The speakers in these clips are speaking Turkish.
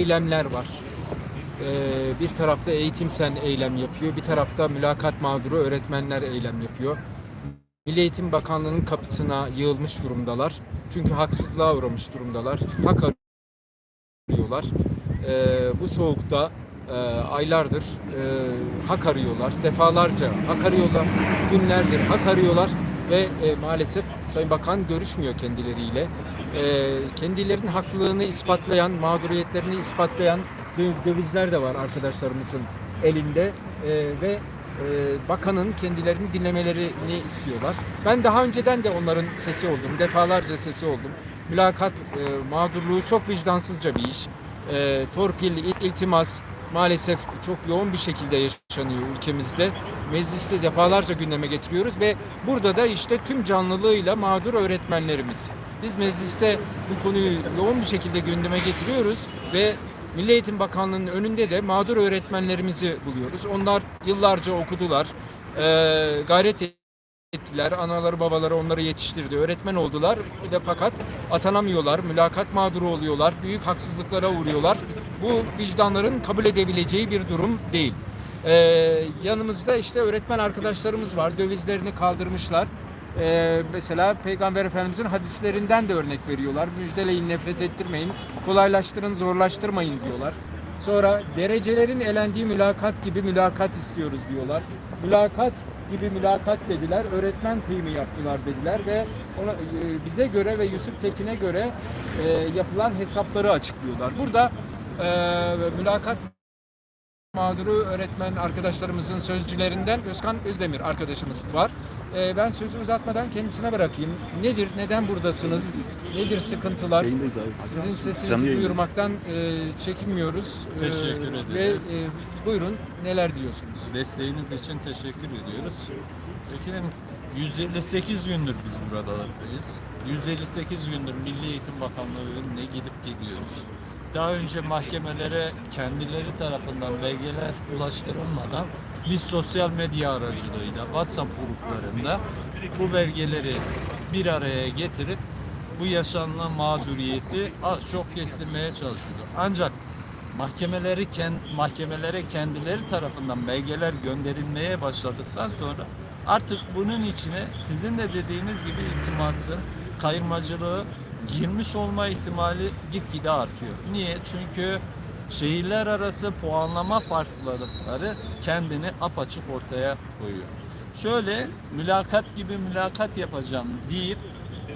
eylemler var. Ee, bir tarafta eğitim sen eylem yapıyor, bir tarafta mülakat mağduru öğretmenler eylem yapıyor. Milli Eğitim Bakanlığı'nın kapısına yığılmış durumdalar. Çünkü haksızlığa uğramış durumdalar. Hak arıyorlar. Ee, bu soğukta e, aylardır e, hak arıyorlar. Defalarca hak arıyorlar. Günlerdir hak arıyorlar ve e, maalesef Sayın Bakan görüşmüyor kendileriyle. E, kendilerinin haklılığını ispatlayan, mağduriyetlerini ispatlayan dö- dövizler de var arkadaşlarımızın elinde E, ve e, bakanın kendilerini dinlemelerini istiyorlar. Ben daha önceden de onların sesi oldum, defalarca sesi oldum. Mülakat e, mağdurluğu çok vicdansızca bir iş. E, torpil, il- iltimas maalesef çok yoğun bir şekilde yaşanıyor ülkemizde. Mecliste defalarca gündeme getiriyoruz ve burada da işte tüm canlılığıyla mağdur öğretmenlerimiz. Biz mecliste bu konuyu yoğun bir şekilde gündeme getiriyoruz ve Milli Eğitim Bakanlığı'nın önünde de mağdur öğretmenlerimizi buluyoruz. Onlar yıllarca okudular, gayret ettiler. Anaları babaları onları yetiştirdi. Öğretmen oldular. Fakat atanamıyorlar. Mülakat mağduru oluyorlar. Büyük haksızlıklara uğruyorlar. Bu vicdanların kabul edebileceği bir durum değil. Ee, yanımızda işte öğretmen arkadaşlarımız var. Dövizlerini kaldırmışlar. Ee, mesela Peygamber Efendimizin hadislerinden de örnek veriyorlar. Müjdeleyin, nefret ettirmeyin, kolaylaştırın, zorlaştırmayın diyorlar. Sonra derecelerin elendiği mülakat gibi mülakat istiyoruz diyorlar. Mülakat gibi mülakat dediler. Öğretmen kıyımı yaptılar dediler ve ona, e, bize göre ve Yusuf Tekin'e göre e, yapılan hesapları açıklıyorlar. Burada e, mülakat mağduru öğretmen arkadaşlarımızın sözcülerinden Özkan Özdemir arkadaşımız var. E, ben sözü uzatmadan kendisine bırakayım. Nedir, neden buradasınız? Nedir sıkıntılar? Yayındayız abi. Sizin sesinizi yayındayız. duyurmaktan e, çekinmiyoruz. E, Teşekkür Ve ederiz. e, buyurun neler diyorsunuz? Desteğiniz için teşekkür ediyoruz. Efendim 158 gündür biz buralardayız. 158 gündür Milli Eğitim Bakanlığı önüne gidip geliyoruz. Daha önce mahkemelere kendileri tarafından belgeler ulaştırılmadan biz sosyal medya aracılığıyla WhatsApp gruplarında bu belgeleri bir araya getirip bu yaşanılan mağduriyeti az çok kestirmeye çalışıyorduk. Ancak mahkemeleri kend- mahkemelere kendileri tarafından belgeler gönderilmeye başladıktan sonra artık bunun içine sizin de dediğiniz gibi iltiması, kayırmacılığı girmiş olma ihtimali gitgide artıyor. Niye? Çünkü şehirler arası puanlama farklılıkları kendini apaçık ortaya koyuyor. Şöyle mülakat gibi mülakat yapacağım deyip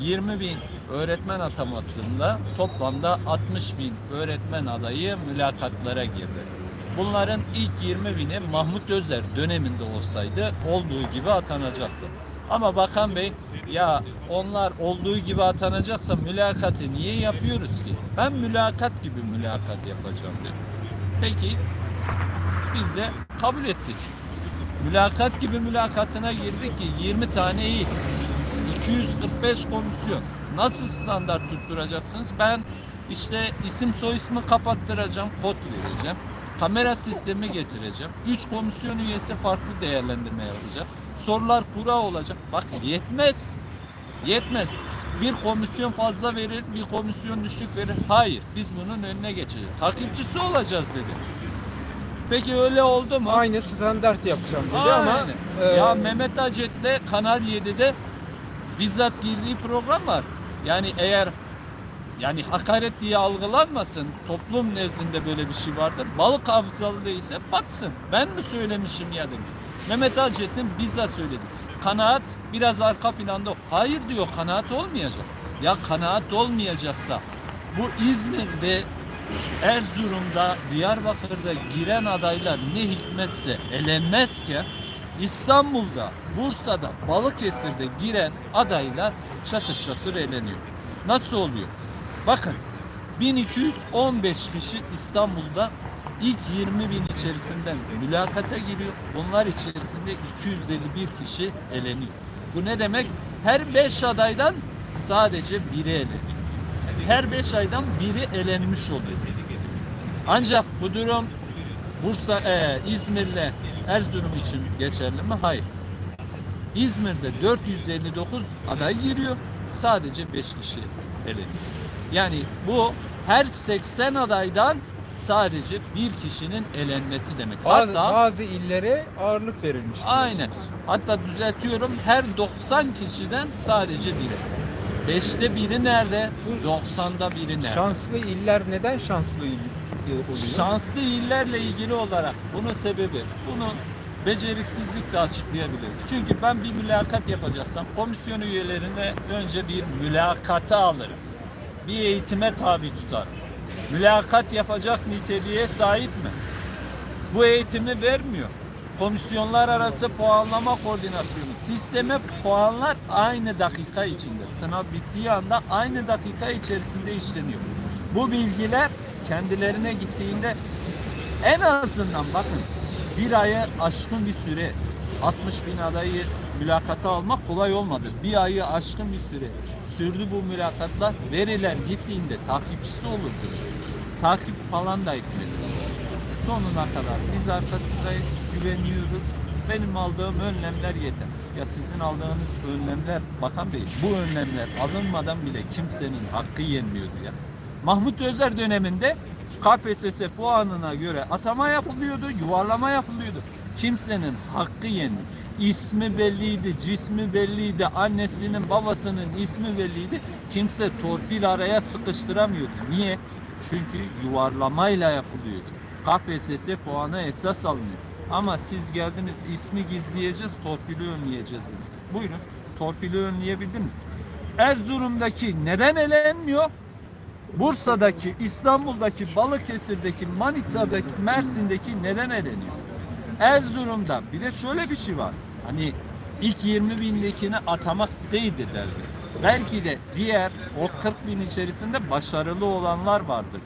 20 bin öğretmen atamasında toplamda 60 bin öğretmen adayı mülakatlara girdi. Bunların ilk 20 bini Mahmut Özer döneminde olsaydı olduğu gibi atanacaktı. Ama Bakan Bey ya onlar olduğu gibi atanacaksa mülakatı niye yapıyoruz ki? Ben mülakat gibi mülakat yapacağım dedi. Peki biz de kabul ettik. Mülakat gibi mülakatına girdik ki 20 tane iyi. 245 komisyon. Nasıl standart tutturacaksınız? Ben işte isim soy ismi kapattıracağım, kod vereceğim. Kamera sistemi getireceğim. 3 komisyon üyesi farklı değerlendirme yapacak. Sorular kura olacak. Bak yetmez. Yetmez. Bir komisyon fazla verir, bir komisyon düşük verir. Hayır, biz bunun önüne geçeceğiz. Takipçisi olacağız dedi. Peki öyle oldu mu? Aynı standart yapacağım dedi ama Aynen. e, ya Mehmet Acet'le Kanal 7'de bizzat girdiği program var. Yani eğer yani hakaret diye algılanmasın. Toplum nezdinde böyle bir şey vardır. Balık hafızalı değilse baksın. Ben mi söylemişim ya demiş. Mehmet Acet'in bizzat söyledi. Kanaat biraz arka planda. Hayır diyor kanaat olmayacak. Ya kanaat olmayacaksa bu İzmir'de Erzurum'da, Diyarbakır'da giren adaylar ne hikmetse elenmezken İstanbul'da, Bursa'da, Balıkesir'de giren adaylar çatır çatır eleniyor. Nasıl oluyor? Bakın 1215 kişi İstanbul'da ilk 20 bin içerisinden mülakata giriyor. Bunlar içerisinde 251 kişi eleniyor. Bu ne demek? Her 5 adaydan sadece biri eleniyor. Her 5 aydan biri elenmiş oluyor. Ancak bu durum Bursa, e, İzmir'le Erzurum için geçerli mi? Hayır. İzmir'de 459 aday giriyor. Sadece 5 kişi eleniyor. Yani bu her 80 adaydan sadece bir kişinin elenmesi demek. Bazı, Hatta bazı illere ağırlık verilmiş. aynen. Hatta düzeltiyorum her 90 kişiden sadece biri. Beşte biri nerede? 90'da biri nerede? Şanslı iller neden şanslı il oluyor? Şanslı illerle ilgili olarak bunun sebebi, bunu beceriksizlikle açıklayabiliriz. Çünkü ben bir mülakat yapacaksam komisyon üyelerine önce bir mülakata alırım. Bir eğitime tabi tutarım. Mülakat yapacak niteliğe sahip mi? Bu eğitimi vermiyor. Komisyonlar arası puanlama koordinasyonu. Sisteme puanlar aynı dakika içinde. Sınav bittiği anda aynı dakika içerisinde işleniyor. Bu bilgiler kendilerine gittiğinde en azından bakın bir ayı aşkın bir süre 60 bin adayı mülakata almak kolay olmadı. Bir ayı aşkın bir süre sürdü bu mülakatlar. Veriler gittiğinde takipçisi olurdunuz. Takip falan da etmediniz. Sonuna kadar biz arkasındayız, güveniyoruz. Benim aldığım önlemler yeter. Ya sizin aldığınız önlemler, Bakan Bey, bu önlemler alınmadan bile kimsenin hakkı yenmiyordu ya. Mahmut Özer döneminde KPSS puanına göre atama yapılıyordu, yuvarlama yapılıyordu. Kimsenin hakkı yenmiyor. İsmi belliydi, cismi belliydi, annesinin babasının ismi belliydi. Kimse torpil araya sıkıştıramıyordu. Niye? Çünkü yuvarlamayla yapılıyordu. KPSS puanı esas alınıyor. Ama siz geldiniz ismi gizleyeceğiz, torpili önleyeceğiz. Buyurun, torpili önleyebildiniz. Erzurum'daki neden elenmiyor? Bursa'daki, İstanbul'daki, Balıkesir'deki, Manisa'daki, Mersin'deki neden eleniyor? Erzurum'da bir de şöyle bir şey var. Hani ilk 20 bindekini atamak değildir derdi. Belki de diğer o 40 bin içerisinde başarılı olanlar vardır.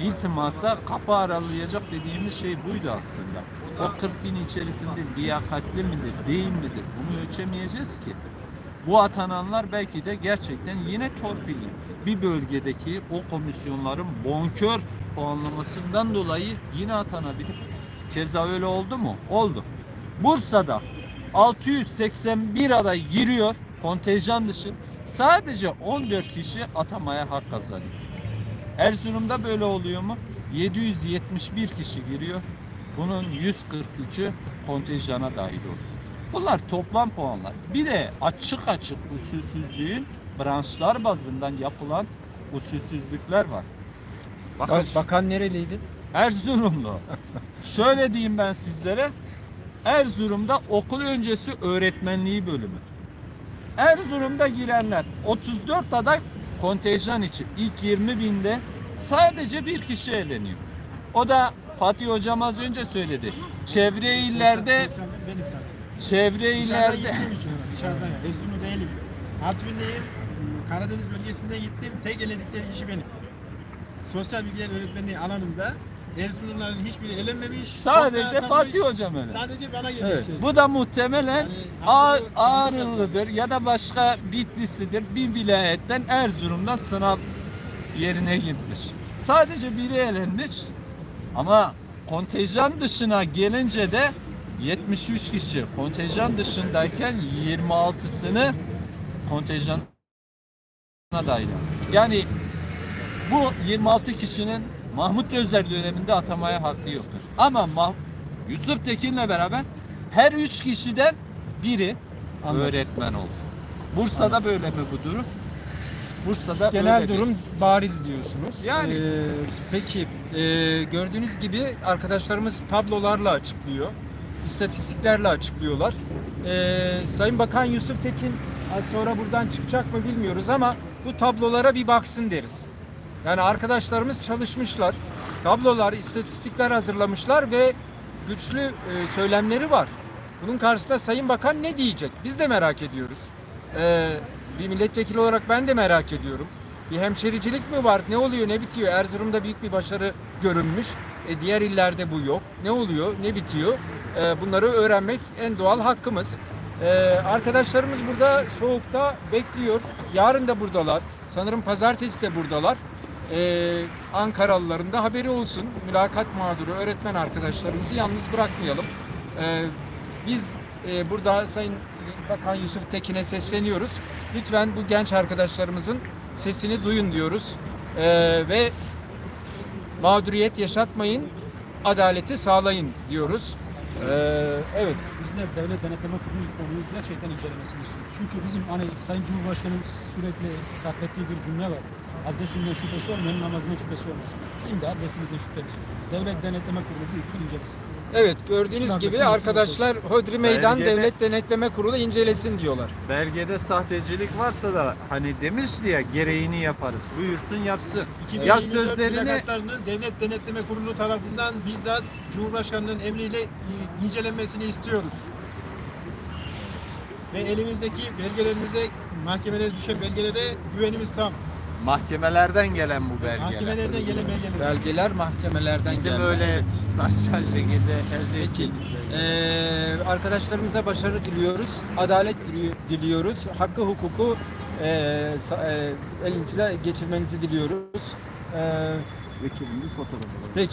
İltimasa kapı aralayacak dediğimiz şey buydu aslında. O 40 bin içerisinde liyakatli midir, değil midir bunu ölçemeyeceğiz ki. Bu atananlar belki de gerçekten yine torpilli. Bir bölgedeki o komisyonların bonkör puanlamasından dolayı yine atanabilir. Keza öyle oldu mu? Oldu. Bursa'da 681 aday giriyor kontenjan dışı. Sadece 14 kişi atamaya hak kazanıyor. Erzurum'da böyle oluyor mu? 771 kişi giriyor. Bunun 143'ü kontenjana dahil oluyor. Bunlar toplam puanlar. Bir de açık açık usulsüzlüğün branşlar bazından yapılan usulsüzlükler var. Bakın Bak- bakan nereliydi? Erzurumlu. Şöyle diyeyim ben sizlere. Erzurum'da okul öncesi öğretmenliği bölümü. Erzurum'da girenler 34 aday kontenjan için ilk 20 binde sadece bir kişi eleniyor. O da Fatih Hocam az önce söyledi. Çevre illerde çevre illerde gittiğim için öyle, dışarıdan ya. Erzurumlu değilim. Artvin'deyim. Karadeniz bölgesinde gittim. Tek eledikleri kişi benim. Sosyal bilgiler öğretmenliği alanında Erzurumluların hiçbiri elenmemiş. sadece Fatih atanmış. Hocam öyle. Sadece bana geliyor. Evet. şey. Bu da muhtemelen Yani Ağrılı'dır ya da başka Bitlis'idir. Bir vilayetten Erzurum'dan sınav yerine gitmiş. Sadece biri elenmiş ama kontenjan dışına gelince de 73 kişi kontenjan dışındayken 26'sını kontenjana dahil. Yani bu 26 kişinin Mahmut Özer döneminde atamaya hakkı yoktur. Ama Mah- Yusuf Tekin'le beraber her üç kişiden biri Anladım. öğretmen oldu. Bursa'da böyle mi bu durum? Bursa'da Genel öyle değil. durum bariz diyorsunuz. Yani. Ee, peki e, gördüğünüz gibi arkadaşlarımız tablolarla açıklıyor. istatistiklerle açıklıyorlar. Ee, Sayın Bakan Yusuf Tekin az sonra buradan çıkacak mı bilmiyoruz ama bu tablolara bir baksın deriz. Yani arkadaşlarımız çalışmışlar. Tablolar, istatistikler hazırlamışlar ve güçlü e, söylemleri var. Bunun karşısında Sayın Bakan ne diyecek? Biz de merak ediyoruz. Ee, bir milletvekili olarak ben de merak ediyorum. Bir hemşericilik mi var? Ne oluyor? Ne bitiyor? Erzurum'da büyük bir başarı görünmüş. E, diğer illerde bu yok. Ne oluyor? Ne bitiyor? E, bunları öğrenmek en doğal hakkımız. E, arkadaşlarımız burada soğukta bekliyor. Yarın da buradalar. Sanırım pazartesi de buradalar. E, Ankaralıların da haberi olsun. Mülakat mağduru öğretmen arkadaşlarımızı yalnız bırakmayalım. E, biz e, burada Sayın Bakan Yusuf Tekin'e sesleniyoruz. Lütfen bu genç arkadaşlarımızın sesini duyun diyoruz. E, ve mağduriyet yaşatmayın, adaleti sağlayın diyoruz. Ee, evet. Bizler devlet denetleme kurulu bu konuyu gerçekten incelemesini istiyoruz. Çünkü bizim hani Sayın Cumhurbaşkanı'nın sürekli sarf bir cümle var. Abdestinden şüphesi olmayanın namazından şüphesi olmaz. Bizim de abdestimizden şüphemiz yok. Devlet denetleme kurulu buyursun incelesin. Evet gördüğünüz gibi arkadaşlar Hodri Meydan Belgede- Devlet Denetleme Kurulu incelesin diyorlar. Belgede sahtecilik varsa da hani demişti ya gereğini yaparız. Buyursun yapsın. 2024 Yaz sözlerini mülakatlarının Devlet Denetleme Kurulu tarafından bizzat Cumhurbaşkanı'nın emriyle i- incelenmesini istiyoruz. Ve elimizdeki belgelerimize, mahkemelere düşen belgelere güvenimiz tam. Mahkemelerden gelen bu belgeler. Mahkemelerden gelen belgeler. Belgeler mahkemelerden Bizim geldi. öyle başka şekilde elde Peki. ettiğimiz belgeler. Ee, arkadaşlarımıza başarı diliyoruz. Adalet dili- diliyoruz. Hakkı hukuku e, e, elinize geçirmenizi diliyoruz. Ee, Vekilimiz fotoğrafı. peki.